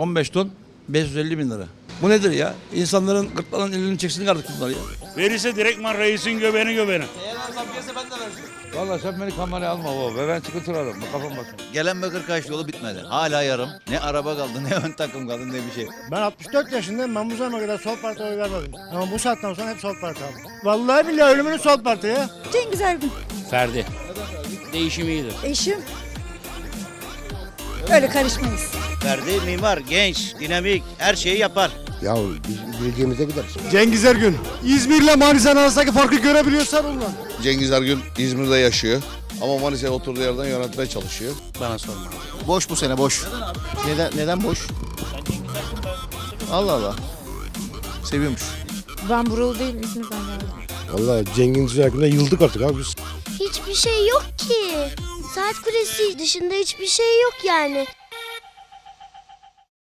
15 ton 550 bin lira. Bu nedir ya? İnsanların gırtlağının elini çeksin artık bunlar ya. Verirse direktman reisin göbeğini göbeğine. Valla sen beni kameraya alma baba. Ben sıkıntı ararım. Kafam basma. Gelen Bakır kaç yolu bitmedi. Hala yarım. Ne araba kaldı ne ön takım kaldı ne bir şey. Ben 64 yaşındayım. Ben bu zamana kadar sol parti oy vermedim. Ama bu saatten sonra hep sol parti aldım. Vallahi billahi ölümünü sol parti ya. Cengiz Ergün. Ferdi. Değişim iyidir. Eşim. Öyle karışmayız. Ferdi mimar, genç, dinamik, her şeyi yapar. Ya biz bildiğimize gideriz. Cengiz Ergün. İzmir'le Manisa'nın arasındaki farkı görebiliyorsan ulan. Cengiz Ergün İzmir'de yaşıyor. Ama Manisa'ya oturduğu yerden yönetmeye çalışıyor. Bana sorma. Boş bu sene boş. Neden neden boş? Allah Allah. Seviyormuş. Ben buralı değilim. İzmir'den geldim. Vallahi Cengiz Ergün'e yıldık artık abi biz. Hiçbir şey yok ki. Saat kulesi dışında hiçbir şey yok yani.